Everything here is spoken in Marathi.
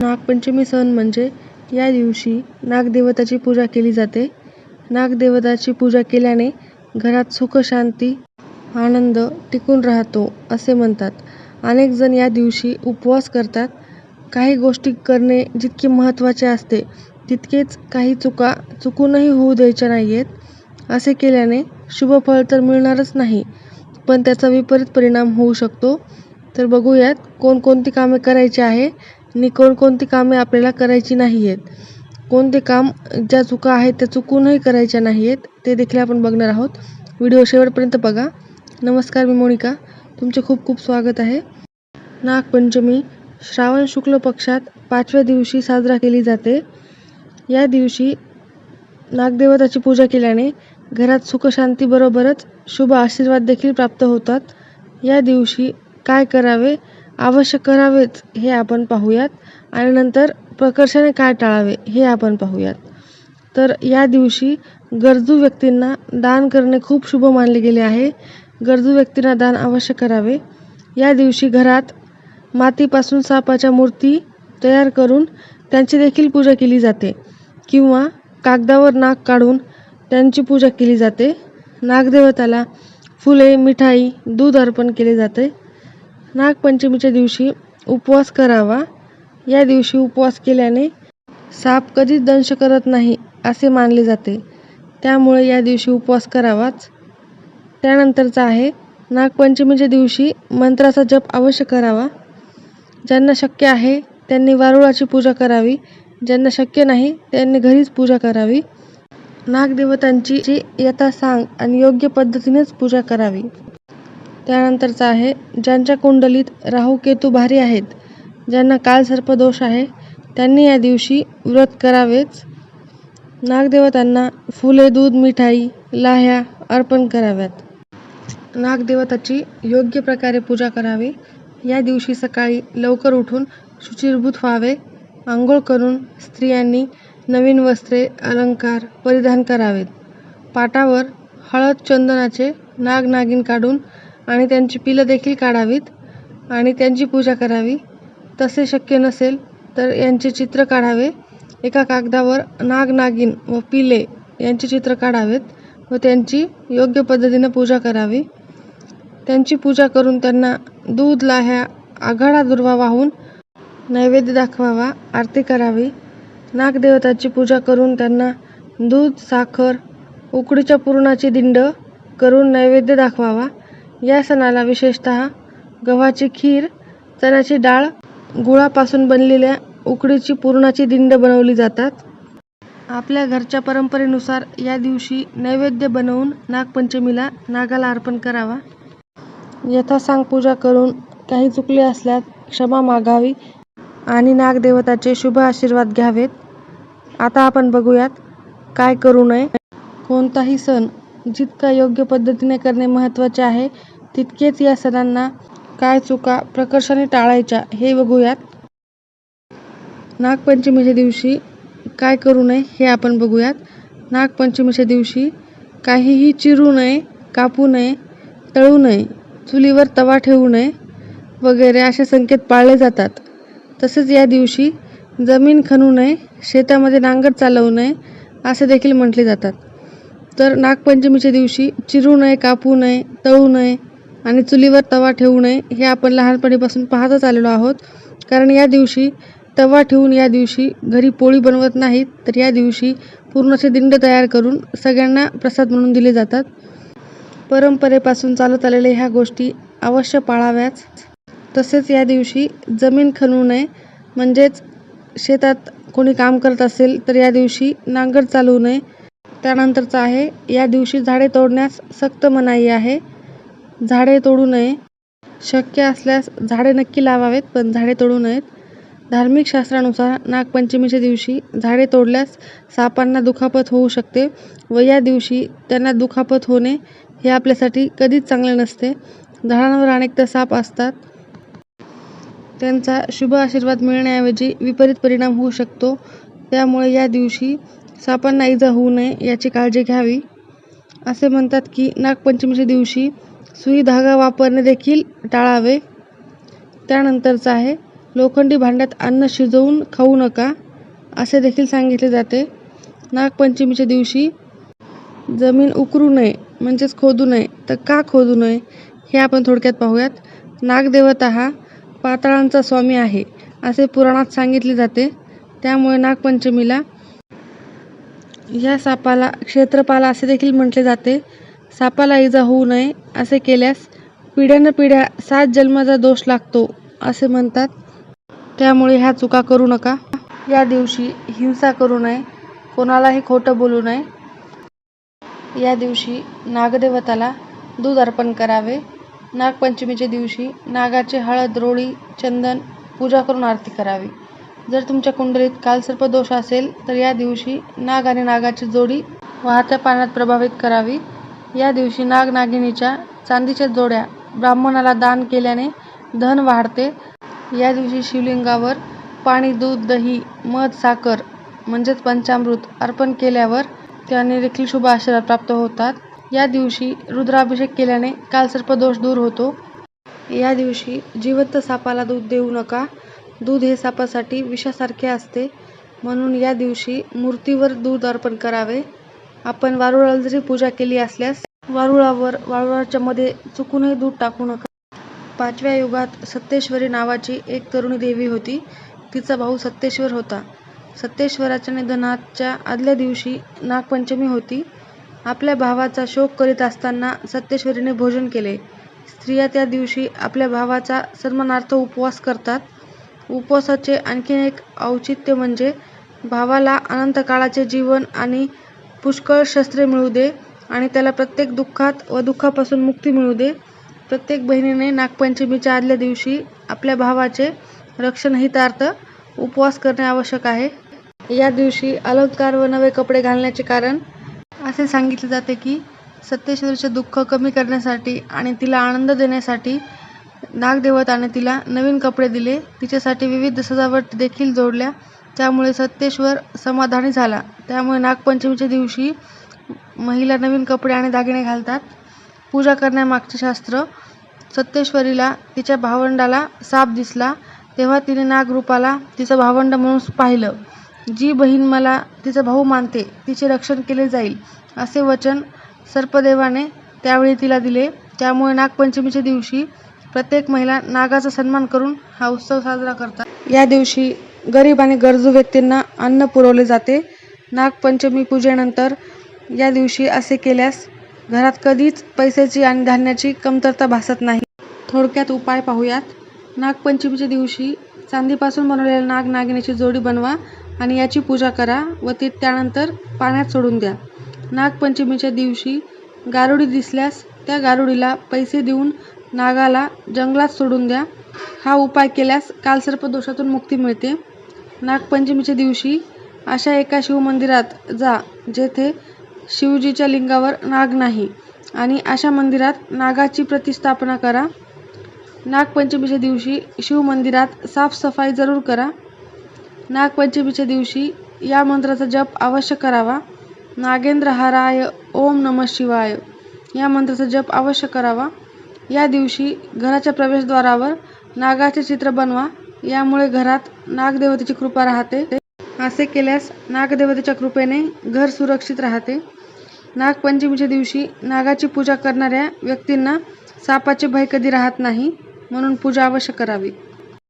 नागपंचमी सण म्हणजे या दिवशी नागदेवताची पूजा केली जाते. नागदेवताची पूजा केल्याने घरात सुख शांती आनंद टिकून राहतो असे म्हणतात. अनेक जण या दिवशी उपवास करतात. काही गोष्टी करणे जितके महत्त्वाचे असते तितकेच काही चुका चुकूनही होऊ द्यायच्या नाही आहेत असे केल्याने शुभफळ तर मिळणारच नाही पण त्याचा विपरीत परिणाम होऊ शकतो. तर बघूयात कोणकोणती कामे करायची आहे. आणि कोणकोणती कामे आपल्याला करायची नाही आहेत कोणते काम ज्या चुका आहेत त्या चुकूनही करायच्या नाही आहेत ते देखील आपण बघणार आहोत. व्हिडिओ शेवटपर्यंत बघा. नमस्कार मी मोनिका. तुमचे खूप खूप स्वागत आहे. नागपंचमी श्रावण शुक्ल पक्षात पाचव्या दिवशी साजरा केली जाते. या दिवशी नागदेवताची पूजा केल्याने घरात सुखशांतीबरोबरच शुभ आशीर्वाद देखील प्राप्त होतात. या दिवशी काय करावे? आवश्यक करावेच हे आपण पाहूयात. आणि नंतर प्रकर्षाने काय टाळावे हे आपण पाहूयात. तर या दिवशी गरजू व्यक्तींना दान करणे खूप शुभ मानले गेले आहे. गरजू व्यक्तींना दान अवश्य करावे. या दिवशी घरात मातीपासून सापाच्या मूर्ती तयार करून त्यांची देखील पूजा केली जाते. किंवा कागदावर नाग काढून त्यांची पूजा केली जाते. नागदेवताला फुले मिठाई दूध अर्पण केले जाते. नागपंचमीच्या दिवशी उपवास करावा. या दिवशी उपवास केल्याने साप कधीच दंश करत नाही असे मानले जाते. त्यामुळे या दिवशी उपवास करावाच. त्यानंतरचा आहे नागपंचमीच्या दिवशी मंत्राचा जप अवश्य करावा. ज्यांना शक्य आहे त्यांनी वारुळाची पूजा करावी. ज्यांना शक्य नाही त्यांनी घरीच पूजा करावी. नागदेवतांची यथा सांग आणि योग्य पद्धतीनेच पूजा करावी. त्यानंतरचा आहे ज्यांच्या कुंडलीत राहू केतू भारी आहेत ज्यांना कालसर्पदोष आहे त्यांनी या दिवशी व्रत करावेच. नागदेवतांना फुले दूध मिठाई लाह्या अर्पण कराव्यात. नागदेवताची योग्य प्रकारे पूजा करावी. या दिवशी सकाळी लवकर उठून शुचिर्भूत व्हावे. आंघोळ करून स्त्रियांनी नवीन वस्त्रे अलंकार परिधान करावेत. पाटावर हळद चंदनाचे नाग नागिन काढून आणि त्यांची पिलं देखील काढावीत आणि त्यांची पूजा करावी. तसे शक्य नसेल तर यांचे चित्र काढावे. एका कागदावर नाग नागिन व पिले यांचे चित्र काढावेत व त्यांची योग्य पद्धतीने पूजा करावी. त्यांची पूजा करून त्यांना दूध लाह्या आघाडा दुर्वा वाहून नैवेद्य दाखवावा आरती करावी. नागदेवताची पूजा करून त्यांना दूध साखर उकडीच्या पुरणाची दिंड करून नैवेद्य दाखवावा. या सणाला विशेषतः गव्हाची खीर चण्याची डाळ गुळापासून बनलेल्या उकडीची पुरणाची दिंड बनवली जातात. आपल्या घरच्या परंपरेनुसार या दिवशी नैवेद्य बनवून नागपंचमीला नागाला अर्पण करावा. यथासांग पूजा करून काही चुकले असल्यास क्षमा मागावी आणि नागदेवताचे शुभ आशीर्वाद घ्यावेत. आता आपण बघूयात काय करू नये. कोणताही सण जितका योग्य पद्धतीने करणे महत्त्वाचे आहे तितकेच या सणांना काय चुका प्रकर्षाने टाळायच्या हे बघूयात. नागपंचमीच्या दिवशी काय करू नये हे आपण बघूयात. नागपंचमीच्या दिवशी काहीही चिरू नये कापू नये तळू नये चुलीवर तवा ठेवू नये वगैरे असे संकेत पाळले जातात. तसेच या दिवशी जमीन खणू नये शेतामध्ये नांगर चालवू नये असे देखील म्हटले जातात. तर नागपंचमीच्या दिवशी चिरू नये कापू नये तळू नये आणि चुलीवर तवा ठेवू नये हे आपण लहानपणीपासून पाहतच आलेलो आहोत. कारण या दिवशी तवा ठेवून या दिवशी घरी पोळी बनवत नाहीत तर या दिवशी पूर्णाचे दिंड तयार करून सगळ्यांना प्रसाद म्हणून दिले जातात. परंपरेपासून चालत आलेल्या ह्या गोष्टी अवश्य पाळाव्याच तसेच या दिवशी जमीन खणू नये म्हणजेच शेतात कोणी काम करत असेल तर या दिवशी नांगर चालवू नये त्यानंतरचं आहे या दिवशी झाडे तोडण्यास सक्त मनाई आहे. झाडे तोडू नये. शक्य असल्यास झाडे नक्की लावावेत पण झाडे तोडू नयेत. धार्मिक शास्त्रानुसार नागपंचमीच्या दिवशी झाडे तोडल्यास सापांना दुखापत होऊ शकते व या दिवशी त्यांना दुखापत होणे हे आपल्यासाठी कधीच चांगले नसते. झाडांवर अनेकदा साप असतात. त्यांचा शुभ आशीर्वाद मिळण्याऐवजी विपरीत परिणाम होऊ शकतो. त्यामुळे या दिवशी सापांना इजा होऊ नये याची काळजी घ्यावी. असे म्हणतात की नागपंचमीच्या दिवशी सुई धागा वापरणे देखील टाळावे. त्यानंतरचं आहे लोखंडी भांड्यात अन्न शिजवून खाऊ नका असे देखील सांगितले जाते. नागपंचमीच्या दिवशी जमीन उकरू नये म्हणजेच खोदू नये. तर का खोदू नये हे आपण थोडक्यात पाहूयात. नागदेवता हा पाताळांचा स्वामी आहे असे पुराणात सांगितले जाते. त्यामुळे नागपंचमीला या सापाला क्षेत्रपाला असे देखील म्हटले जाते. सापाला इजा होऊ नये असे केल्यास पिढ्यानपिढ्या सात जन्माचा दोष लागतो असे म्हणतात. त्यामुळे ह्या चुका करू नका. या दिवशी हिंसा करू नये. कोणालाही खोटं बोलू नये. या दिवशी नागदेवताला दूध अर्पण करावे. नागपंचमीच्या दिवशी नागाचे हळद रोळी चंदन पूजा करून आरती करावी. जर तुमच्या कुंडलीत कालसर्प दोष असेल तर या दिवशी नाग आणि नागाची जोडी वाहत्या पाण्यात प्रभावित करावी. या दिवशी नाग नागिनीच्या चांदीच्या जोड्या ब्राह्मणाला दान केल्याने धन वाढते. या दिवशी शिवलिंगावर पाणी दूध दही मध साखर म्हणजेच पंचामृत अर्पण केल्यावर त्याने देखील शुभ आशीर्वाद प्राप्त होतात. या दिवशी रुद्राभिषेक केल्याने कालसर्प दोष दूर होतो. या दिवशी जिवंत सापाला दूध देऊ नका. दूध हे सापासाठी विषासारखे असते. म्हणून या दिवशी मूर्तीवर दूध अर्पण करावे. आपण वारुळाला जरी पूजा केली असल्यास वारुळावर वारुळाच्या मध्ये चुकूनही दूध टाकू नका. पाचव्या युगात सत्तेश्वरी नावाची एक तरुणी देवी होती. तिचा भाऊ सत्तेश्वर होता. सत्तेश्वराच्या निधनाच्या आदल्या दिवशी नागपंचमी होती. आपल्या भावाचा शोक करीत असताना सत्तेश्वरीने भोजन केले. स्त्रिया त्या दिवशी आपल्या भावाचा सन्मानार्थ उपवास करतात. उपवासाचे आणखीन एक औचित्य म्हणजे भावाला अनंत काळाचे जीवन आणि पुष्कळ शस्त्रे मिळू दे आणि त्याला प्रत्येक दुःखात व दुःखापासून मुक्ती मिळू दे. प्रत्येक बहिणीने नागपंचमीच्या आदल्या दिवशी आपल्या भावाचे रक्षणहितार्थ उपवास करणे आवश्यक आहे. या दिवशी अलंकार व नवे कपडे घालण्याचे कारण असे सांगितले जाते की सत्तेश्वरीचे दुःख कमी करण्यासाठी आणि तिला आनंद देण्यासाठी नागदेवताने तिला नवीन कपडे दिले. तिच्यासाठी विविध सजावट देखील जोडल्या. त्यामुळे सत्तेश्वर समाधानी झाला. त्यामुळे नागपंचमीच्या दिवशी महिला नवीन कपडे आणि दागिने घालतात. पूजा करण्यामागचे शास्त्र सत्तेश्वरीला तिच्या भावंडाला साप दिसला. तेव्हा तिने नागरूपाला तिचं भावंड म्हणून पाहिलं. जी बहीण मला तिचा भाऊ मानते तिचे रक्षण केले जाईल असे वचन सर्पदेवाने त्यावेळी तिला दिले. त्यामुळे नागपंचमीच्या दिवशी प्रत्येक महिला नागाचा सन्मान करून हा उत्सव साजरा करतात. या दिवशी गरीब आणि गरजू व्यक्तींना अन्न पुरवले जाते. नागपंचमी पूजेनंतर या दिवशी असे केल्यास घरात कधीच पैशाची आणि धान्याची कमतरता भासत नाही. थोडक्यात उपाय पाहूयात. नागपंचमीच्या दिवशी चांदीपासून बनवलेल्या नाग नागिनीची जोडी बनवा आणि याची पूजा करा व ती त्यानंतर पाण्यात सोडून द्या. नागपंचमीच्या दिवशी गारुडी दिसल्यास त्या गारुडीला पैसे देऊन नागाला जंगलात सोडून द्या. हा उपाय केल्यास कालसर्पदोषातून मुक्ती मिळते. नागपंचमीच्या दिवशी अशा एका शिवमंदिरात जा जेथे शिवजीच्या लिंगावर नाग नाही आणि अशा मंदिरात नागाची प्रतिष्ठापना करा. नागपंचमीच्या दिवशी शिवमंदिरात साफसफाई जरूर करा. नागपंचमीच्या दिवशी या मंत्राचा जप अवश्य करावा. नागेंद्रहाराय ओम नम शिवाय या मंत्राचा जप अवश्य करावा. या दिवशी घराच्या प्रवेशद्वारावर नागाचे चित्र बनवा. यामुळे घरात नागदेवतेची कृपा राहते. असे केल्यास नागदेवतेच्या कृपेने घर सुरक्षित राहते. नागपंचमीच्या दिवशी नागाची पूजा करणाऱ्या व्यक्तींना सापाचे भय कधी राहत नाही म्हणून पूजा अवश्य करावी.